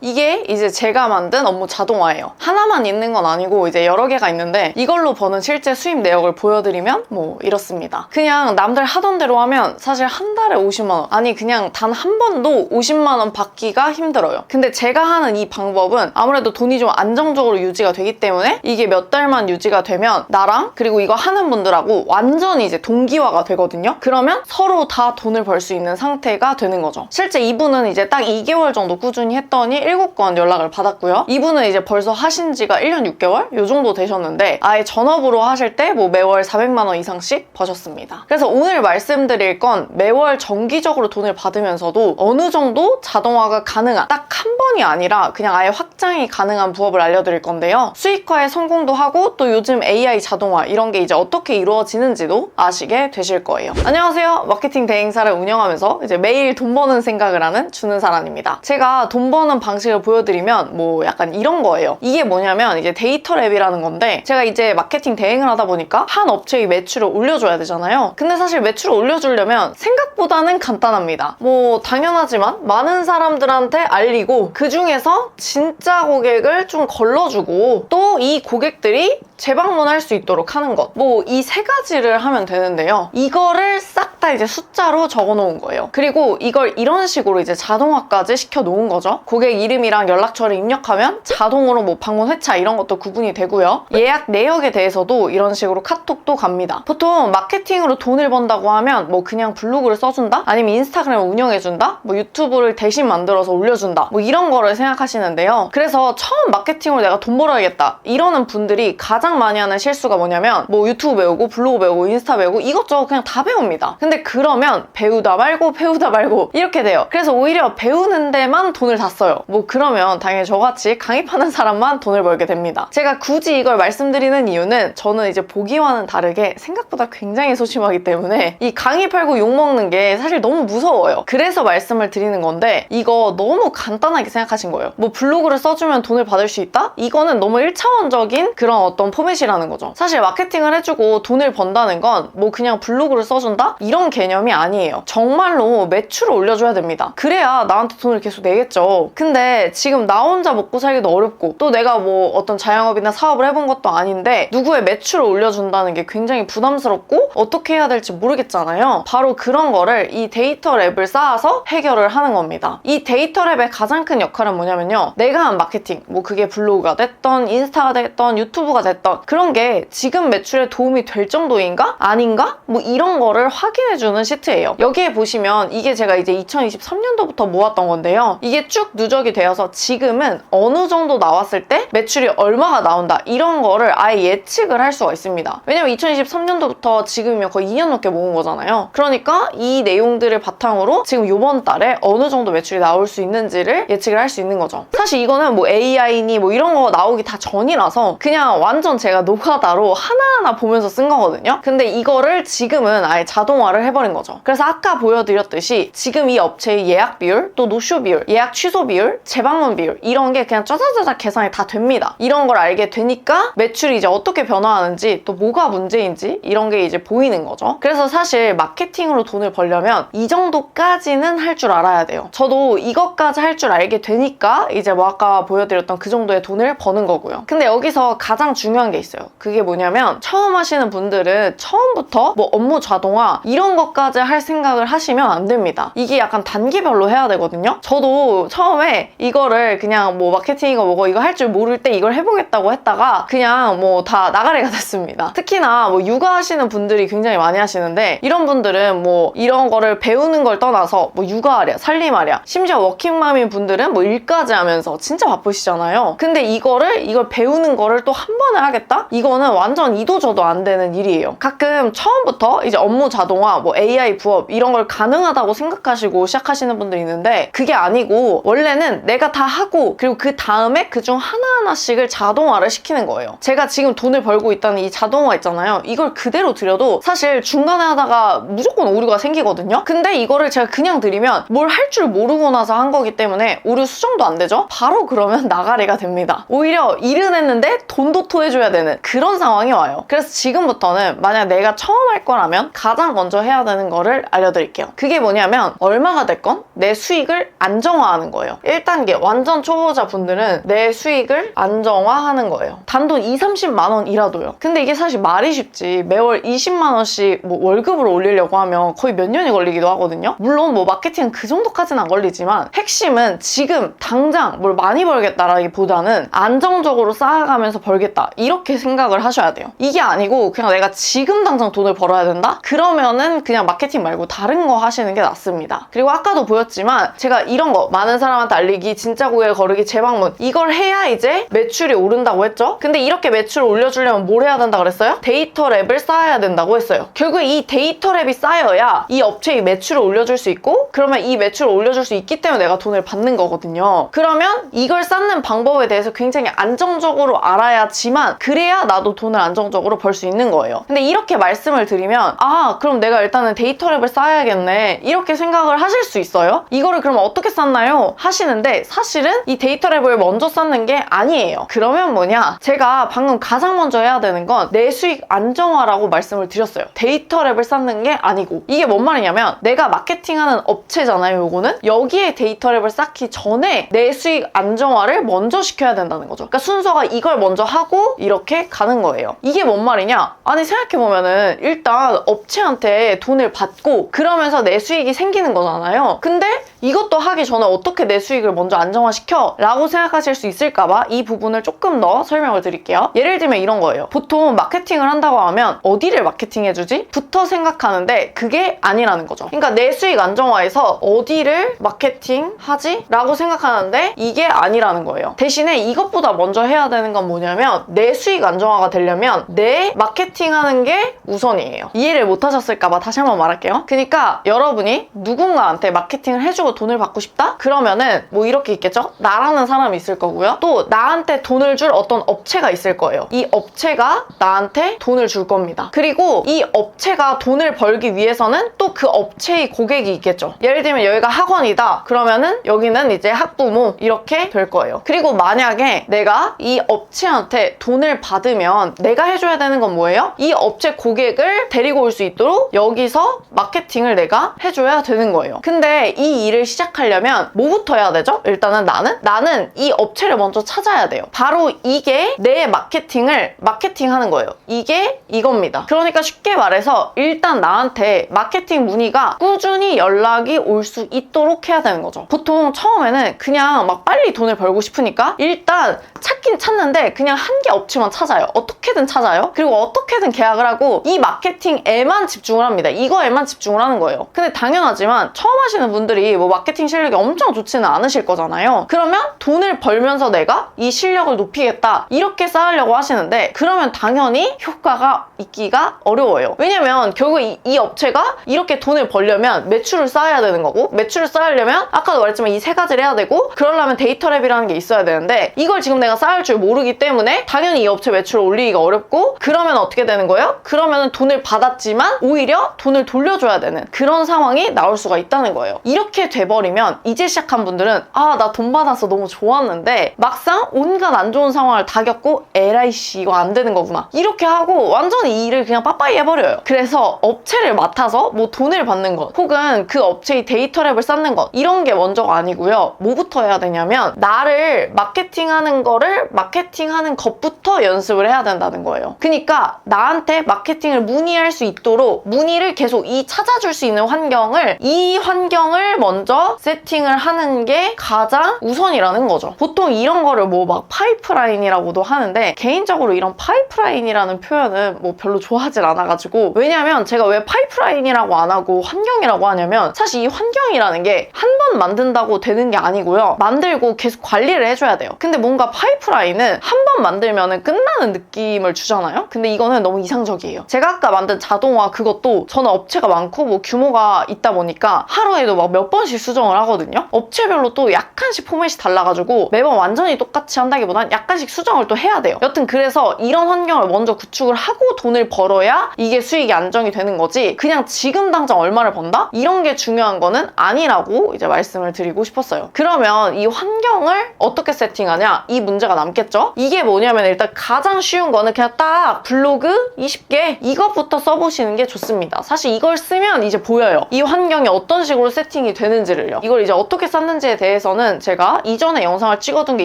이게 이제 제가 만든 업무 자동화예요. 하나만 있는 건 아니고 이제 여러 개가 있는데 이걸로 버는 실제 수입 내역을 보여드리면 뭐 이렇습니다. 그냥 남들 하던 대로 하면 사실 한 달에 50만 원 아니 그냥 단 한 번도 50만 원 받기가 힘들어요. 근데 제가 하는 이 방법은 아무래도 돈이 좀 안정적으로 유지가 되기 때문에 이게 몇 달만 유지가 되면 나랑 그리고 이거 하는 분들하고 완전히 이제 동기화가 되거든요. 그러면 서로 다 돈을 벌 수 있는 상태가 되는 거죠. 실제 이분은 이제 딱 2개월 정도 꾸준히 했더니 7건 연락을 받았고요. 이분은 이제 벌써 하신 지가 1년 6개월? 요 정도 되셨는데 아예 전업으로 하실 때 뭐 매월 400만 원 이상씩 버셨습니다. 그래서 오늘 말씀드릴 건 매월 정기적으로 돈을 받으면서도 어느 정도 자동화가 가능한 딱 한 번이 아니라 그냥 아예 확장이 가능한 부업을 알려드릴 건데요. 수익화에 성공도 하고 또 요즘 AI 자동화 이런 게 이제 어떻게 이루어지는지도 아시게 되실 거예요. 안녕하세요. 마케팅 대행사를 운영하면서 이제 매일 돈 버는 생각을 하는 주는 사람입니다. 제가 돈 버는 방식 을 보여드리면 뭐 약간 이런 거예요. 이게 뭐냐면 이제 데이터 랩이라는 건데 제가 이제 마케팅 대행을 하다 보니까 한 업체의 매출을 올려줘야 되잖아요. 근데 사실 매출을 올려주려면 생각보다는 간단합니다. 뭐 당연하지만 많은 사람들한테 알리고 그 중에서 진짜 고객을 좀 걸러주고 또 이 고객들이 재방문할 수 있도록 하는 것. 뭐 이 세 가지를 하면 되는데요. 이거를 싹 다 이제 숫자로 적어 놓은 거예요. 그리고 이걸 이런 식으로 이제 자동화까지 시켜 놓은 거죠. 고객 이름이랑 연락처를 입력하면 자동으로 뭐 방문 회차 이런 것도 구분이 되고요. 예약 내역에 대해서도 이런 식으로 카톡도 갑니다. 보통 마케팅으로 돈을 번다고 하면 뭐 그냥 블로그를 써준다? 아니면 인스타그램을 운영해준다? 뭐 유튜브를 대신 만들어서 올려준다? 뭐 이런 거를 생각하시는데요. 그래서 처음 마케팅으로 내가 돈 벌어야겠다. 이러는 분들이 가장 많이 하는 실수가 뭐냐면 뭐 유튜브 배우고 블로그 배우고 인스타 배우고 이것저것 그냥 다 배웁니다. 근데 그러면 배우다 말고 배우다 말고 이렇게 돼요. 그래서 오히려 배우는 데만 돈을 다 써요. 뭐 그러면 당연히 저같이 강의파는 사람만 돈을 벌게 됩니다. 제가 굳이 이걸 말씀드리는 이유는 저는 이제 보기와는 다르게 생각보다 굉장히 소심하기 때문에 이 강의 팔고 욕먹는 게 사실 너무 무서워요. 그래서 말씀을 드리는 건데 이거 너무 간단하게 생각하신 거예요. 뭐 블로그를 써주면 돈을 받을 수 있다? 이거는 너무 1차원적인 그런 어떤 포맷이라는 거죠. 사실 마케팅을 해주고 돈을 번다는 건 뭐 그냥 블로그를 써준다? 이런 개념이 아니에요. 정말로 매출을 올려줘야 됩니다. 그래야 나한테 돈을 계속 내겠죠. 근데 지금 나 혼자 먹고 살기도 어렵고 또 내가 뭐 어떤 자영업이나 사업을 해본 것도 아닌데 누구의 매출을 올려준다는 게 굉장히 부담스럽고 어떻게 해야 될지 모르겠잖아요. 바로 그런 거를 이 데이터 랩을 쌓아서 해결을 하는 겁니다. 이 데이터 랩의 가장 큰 역할은 뭐냐면요. 내가 한 마케팅, 뭐 그게 블로그가 됐던 인스타가 됐던 유튜브가 됐던 그런 게 지금 매출에 도움이 될 정도인가? 아닌가? 뭐 이런 거를 확인해주는 시트예요. 여기에 보시면 이게 제가 이제 2023년도부터 모았던 건데요. 이게 쭉 누적이 되어서 지금은 어느 정도 나왔을 때 매출이 얼마가 나온다 이런 거를 아예 예측을 할 수가 있습니다. 왜냐면 2023년도부터 지금이면 거의 2년 넘게 모은 거잖아요. 그러니까 이 내용들을 바탕으로 지금 이번 달에 어느 정도 매출이 나올 수 있는지를 예측을 할 수 있는 거죠. 사실 이거는 뭐 AI니 뭐 이런 거 나오기 다 전이라서 그냥 완전 제가 노가다로 하나하나 보면서 쓴 거거든요. 근데 이거를 지금은 아예 자동화를 해버린 거죠. 그래서 아까 보여드렸듯이 지금 이 업체의 예약 비율, 또 노쇼 비율, 예약 취소 비율, 재방문 비율 이런 게 그냥 짜자자자 계산이 다 됩니다. 이런 걸 알게 되니까 매출이 이제 어떻게 변화하는지 또 뭐가 문제인지 이런 게 이제 보이는 거죠. 그래서 사실 마케팅으로 돈을 벌려면 이 정도까지는 할 줄 알아야 돼요. 저도 이것까지 할 줄 알게 되니까 이제 뭐 아까 보여드렸던 그 정도의 돈을 버는 거고요. 근데 여기서 가장 중요한 게 있어요. 그게 뭐냐면 처음 하시는 분들은 처음부터 뭐 업무 자동화 이런 것까지 할 생각을 하시면 안 됩니다. 이게 약간 단계별로 해야 되거든요. 저도 처음에 이거를 그냥 뭐 마케팅이고 뭐고 이거 할 줄 모를 때 이걸 해보겠다고 했다가 그냥 뭐 다 나가리가 됐습니다. 특히나 뭐 육아하시는 분들이 굉장히 많이 하시는데 이런 분들은 뭐 이런 거를 배우는 걸 떠나서 뭐 육아하랴, 살림하랴, 심지어 워킹맘인 분들은 뭐 일까지 하면서 진짜 바쁘시잖아요. 근데 이거를 이걸 배우는 거를 또 한 번에 하겠다? 이거는 완전 이도 저도 안 되는 일이에요. 가끔 처음부터 이제 업무 자동화, 뭐 AI 부업 이런 걸 가능하다고 생각하시고 시작하시는 분들이 있는데 그게 아니고 원래는 내가 다 하고 그리고 그 다음에 그중 하나하나씩을 자동화를 시키는 거예요. 제가 지금 돈을 벌고 있다는 이 자동화 있잖아요. 이걸 그대로 드려도 사실 중간에 하다가 무조건 오류가 생기거든요. 근데 이거를 제가 그냥 드리면 뭘 할 줄 모르고 나서 한 거기 때문에 오류 수정도 안 되죠? 바로 그러면 나가리가 됩니다. 오히려 일은 했는데 돈도 토해줘야 해줘야 되는 그런 상황이 와요. 그래서 지금부터는 만약 내가 처음 할 거라면 가장 먼저 해야 되는 거를 알려드릴게요. 그게 뭐냐면 얼마가 됐건 내 수익을 안정화하는 거예요. 1단계 완전 초보자 분들은 내 수익을 안정화하는 거예요. 단돈 2, 30만 원이라도요. 근데 이게 사실 말이 쉽지. 매월 20만 원씩 뭐 월급을 올리려고 하면 거의 몇 년이 걸리기도 하거든요. 물론 뭐 마케팅은 그 정도까지는 안 걸리지만 핵심은 지금 당장 뭘 많이 벌겠다라기보다는 안정적으로 쌓아가면서 벌겠다. 이 렇게 생각을 하셔야 돼요. 이게 아니고 그냥 내가 지금 당장 돈을 벌어야 된다? 그러면은 그냥 마케팅 말고 다른 거 하시는 게 낫습니다. 그리고 아까도 보였지만 제가 이런 거 많은 사람한테 알리기, 진짜 고객 거르기, 재방문 이걸 해야 이제 매출이 오른다고 했죠? 근데 이렇게 매출을 올려주려면 뭘 해야 된다 그랬어요? 데이터 랩을 쌓아야 된다고 했어요. 결국 이 데이터 랩이 쌓여야 이 업체의 매출을 올려줄 수 있고 그러면 이 매출을 올려줄 수 있기 때문에 내가 돈을 받는 거거든요. 그러면 이걸 쌓는 방법에 대해서 굉장히 안정적으로 알아야지만 그래야 나도 돈을 안정적으로 벌 수 있는 거예요. 근데 이렇게 말씀을 드리면 아 그럼 내가 일단은 데이터 랩을 쌓아야겠네 이렇게 생각을 하실 수 있어요. 이거를 그럼 어떻게 쌓나요? 하시는데 사실은 이 데이터 랩을 먼저 쌓는 게 아니에요. 그러면 뭐냐? 제가 방금 가장 먼저 해야 되는 건 내 수익 안정화라고 말씀을 드렸어요. 데이터 랩을 쌓는 게 아니고 이게 뭔 말이냐면 내가 마케팅하는 업체잖아요. 요거는 여기에 데이터 랩을 쌓기 전에 내 수익 안정화를 먼저 시켜야 된다는 거죠. 그러니까 순서가 이걸 먼저 하고 이렇게 가는 거예요. 이게 뭔 말이냐? 아니 생각해보면은 일단 업체한테 돈을 받고 그러면서 내 수익이 생기는 거잖아요. 근데 이것도 하기 전에 어떻게 내 수익을 먼저 안정화시켜? 라고 생각하실 수 있을까봐 이 부분을 조금 더 설명을 드릴게요. 예를 들면 이런 거예요. 보통 마케팅을 한다고 하면 어디를 마케팅해주지? 부터 생각하는데 그게 아니라는 거죠. 그러니까 내 수익 안정화에서 어디를 마케팅하지? 라고 생각하는데 이게 아니라는 거예요. 대신에 이것보다 먼저 해야 되는 건 뭐냐면 내 수익 안정화가 되려면 내 마케팅하는 게 우선이에요. 이해를 못 하셨을까봐 다시 한번 말할게요. 그러니까 여러분이 누군가한테 마케팅을 해주고 돈을 받고 싶다? 그러면은 뭐 이렇게 있겠죠? 나라는 사람이 있을 거고요. 또 나한테 돈을 줄 어떤 업체가 있을 거예요. 이 업체가 나한테 돈을 줄 겁니다. 그리고 이 업체가 돈을 벌기 위해서는 또 그 업체의 고객이 있겠죠. 예를 들면 여기가 학원이다. 그러면은 여기는 이제 학부모 이렇게 될 거예요. 그리고 만약에 내가 이 업체한테 돈을 받으면 내가 해줘야 되는 건 뭐예요? 이 업체 고객을 데리고 올 수 있도록 여기서 마케팅을 내가 해줘야 되는 거예요. 근데 이 일을 시작하려면 뭐부터 해야 되죠? 일단은 나는 나는 이 업체를 먼저 찾아야 돼요. 바로 이게 내 마케팅을 마케팅하는 거예요. 이게 이겁니다. 그러니까 쉽게 말해서 일단 나한테 마케팅 문의가 꾸준히 연락이 올 수 있도록 해야 되는 거죠. 보통 처음에는 그냥 막 빨리 돈을 벌고 싶으니까 일단 찾긴 찾는데 그냥 한개 업체만 찾아요. 어떻게든 찾아요. 그리고 어떻게든 계약을 하고 이 마케팅에만 집중을 합니다. 이거에만 집중을 하는 거예요. 근데 당연하지만 처음 하시는 분들이 뭐 마케팅 실력이 엄청 좋지는 않으실 거잖아요. 그러면 돈을 벌면서 내가 이 실력을 높이겠다 이렇게 쌓으려고 하시는데 그러면 당연히 효과가 있기가 어려워요. 왜냐면 결국 이, 이 업체가 이렇게 돈을 벌려면 매출을 쌓아야 되는 거고 매출을 쌓으려면 아까도 말했지만 이 세 가지를 해야 되고 그러려면 데이터 랩이라는 게 있어야 되는데 이걸 지금 내가 쌓을 줄 모르기 때문에 당연히 이 업체 매출을 올리기가 어렵고 그러면 어떻게 되는 거예요? 그러면 돈을 받았지만 오히려 돈을 돌려줘야 되는 그런 상황이 나올 수가 있다는 거예요. 이렇게 돼버리면 이제 시작한 분들은 아 나 돈 받아서 너무 좋았는데 막상 온갖 안 좋은 상황을 다 겪고 씨 이거 안 되는 거구나 이렇게 하고 완전히 이 일을 그냥 빠빠이 해버려요. 그래서 업체를 맡아서 뭐 돈을 받는 것 혹은 그 업체의 데이터 랩을 쌓는 것 이런 게 먼저가 아니고요. 뭐부터 해야 되냐면 나를 마케팅하는 거를 마케팅하는 것부터 연습을 해야 된다는 거예요. 그러니까 나한테 마케팅을 문의할 수 있도록 문의를 계속 이 찾아줄 수 있는 환경을 이 환경을 먼저 세팅을 하는 게 가장 우선이라는 거죠. 보통 이런 거를 뭐 막 파이프라인이라고도 하는데 개인적으로 이런 파이프라인이라는 표현은 뭐 별로 좋아하진 않아가지고 왜냐면 제가 왜 파이프라인이라고 안 하고 환경이라고 하냐면 사실 이 환경이라는 게 한 번 만든다고 되는 게 아니고요. 만들고 계속 관리를 해줘야 돼요. 근데 뭔가 파이프라인은 한 번 만들면은 끝나는 느낌을 주잖아요. 근데 이거는 너무 이상적이에요. 제가 아까 만든 자동화 그것도 저는 업체가 많고 뭐 규모가 있다 보니까 하루에도 막 몇 번씩 수정을 하거든요. 업체별로 또 약간씩 포맷이 달라가지고 매번 완전히 똑같이 한다기보단 약간씩 수정을 또 해야 돼요. 여튼 그래서 이런 환경을 먼저 구축을 하고 돈을 벌어야 이게 수익이 안정이 되는 거지 그냥 지금 당장 얼마를 번다? 이런 게 중요한 거는 아니라고 이제 말씀을 드리고 싶었어요. 그러면 이 환경을 어떻게 세팅하냐? 이 문제가 남겠죠? 이게 뭐냐면 일단 가장 쉬운 거는 그냥 딱 블로그 20개 이것부터 써보시는 게 좋습니다. 사실 이걸 쓰면 이제 보여요. 이 환경이 어떤 식으로 세팅이 되는지를요. 이걸 이제 어떻게 썼는지에 대해서는 제가 이전에 영상을 찍어둔 게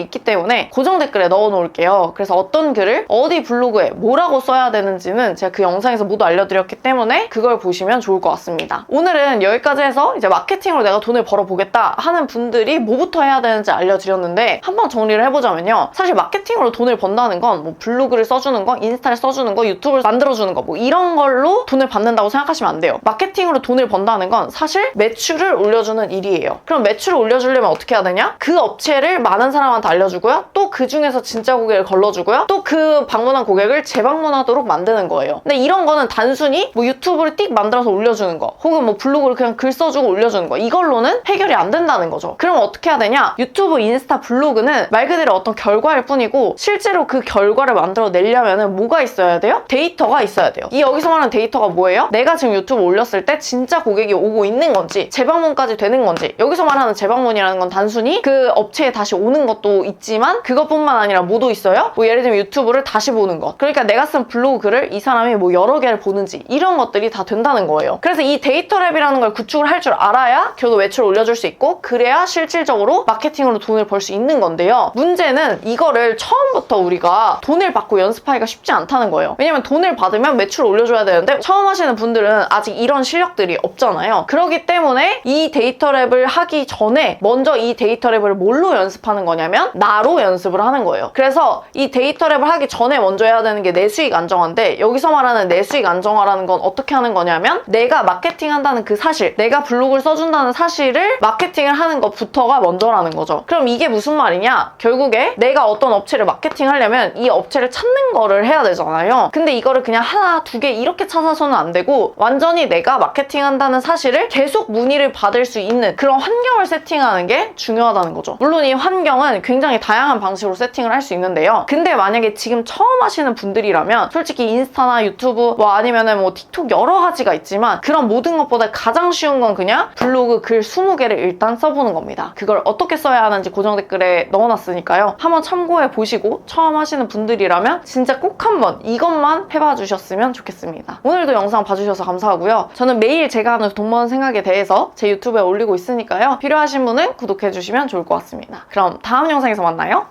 있기 때문에 고정 댓글에 넣어 놓을게요. 그래서 어떤 글을 어디 블로그에 뭐라고 써야 되는지는 제가 그 영상에서 모두 알려드렸기 때문에 그걸 보시면 좋을 것 같습니다. 오늘은 여기까지 해서 이제 마케팅으로 내가 돈을 벌어보겠다 하는 분들이 뭐부터 해야 되는지 알려드렸는데 한번 정리를 해보자면요. 사실 마케팅으로 돈을 번다는 건뭐 블로그를 써주는 거, 인스타를 써주는 거, 유튜브를 만들어주는 거 뭐 이런 걸로 돈을 받는다고 생각하시면 안 돼요. 마케팅으로 돈을 번다는 건 사실 매출을 올려주는 일이에요. 그럼 매출을 올려주려면 어떻게 해야 되냐? 그 업체를 많은 사람한테 알려주고요. 또 그 중에서 진짜 고객을 걸러주고요. 또 그 방문한 고객을 재방문하도록 만드는 거예요. 근데 이런 거는 단순히 뭐 유튜브를 띡 만들어서 올려주는 거 혹은 뭐 블로그를 그냥 글 써주고 올려주는 거 이걸로는 해결이 안 된다는 거죠. 그럼 어떻게 해야 되냐? 유튜브, 인스타, 블로그는 말 그대로 어떤 결과일 뿐이고 실제로 그 결과 를 만들어 내려면 뭐가 있어야 돼요? 데이터가 있어야 돼요. 이 여기서 말하는 데이터가 뭐예요? 내가 지금 유튜브 올렸을 때 진짜 고객이 오고 있는 건지 재방문까지 되는 건지 여기서 말하는 재방문이라는 건 단순히 그 업체에 다시 오는 것도 있지만 그것뿐만 아니라 뭐도 있어요? 뭐 예를 들면 유튜브를 다시 보는 것 그러니까 내가 쓴 블로그 글을 이 사람이 뭐 여러 개를 보는지 이런 것들이 다 된다는 거예요. 그래서 이 데이터 랩이라는 걸 구축을 할 줄 알아야 결국 매출을 올려줄 수 있고 그래야 실질적으로 마케팅으로 돈을 벌 수 있는 건데요. 문제는 이거를 처음부터 우리가 돈을 받고 연습하기가 쉽지 않다는 거예요. 왜냐면 돈을 받으면 매출을 올려줘야 되는데 처음 하시는 분들은 아직 이런 실력들이 없잖아요. 그렇기 때문에 이 데이터 랩을 하기 전에 먼저 이 데이터 랩을 뭘로 연습하는 거냐면 나로 연습을 하는 거예요. 그래서 이 데이터 랩을 하기 전에 먼저 해야 되는 게 내 수익 안정화인데 여기서 말하는 내 수익 안정화라는 건 어떻게 하는 거냐면 내가 마케팅 한다는 그 사실, 내가 블로그를 써준다는 사실을 마케팅을 하는 것부터가 먼저라는 거죠. 그럼 이게 무슨 말이냐? 결국에 내가 어떤 업체를 마케팅 하려면 이 업체를 찾는 거를 해야 되잖아요. 근데 이거를 그냥 하나, 두 개 이렇게 찾아서는 안 되고 완전히 내가 마케팅 한다는 사실을 계속 문의를 받을 수 있는 그런 환경을 세팅하는 게 중요하다는 거죠. 물론 이 환경은 굉장히 다양한 방식으로 세팅을 할 수 있는데요. 근데 만약에 지금 처음 하시는 분들이라면 솔직히 인스타나 유튜브 뭐 아니면은 뭐 틱톡 여러 가지가 있지만 그런 모든 것보다 가장 쉬운 건 그냥 블로그 글 20개를 일단 써보는 겁니다. 그걸 어떻게 써야 하는지 고정 댓글에 넣어놨으니까요. 한번 참고해 보시고 처음 하시는 분들이라면 진짜 꼭 한번 이것만 해봐 주셨으면 좋겠습니다. 오늘도 영상 봐주셔서 감사하고요. 저는 매일 제가 하는 돈 버는 생각에 대해서 제 유튜브에 올리고 있으니까요. 필요하신 분은 구독해 주시면 좋을 것 같습니다. 그럼 다음 영상에서 만나요.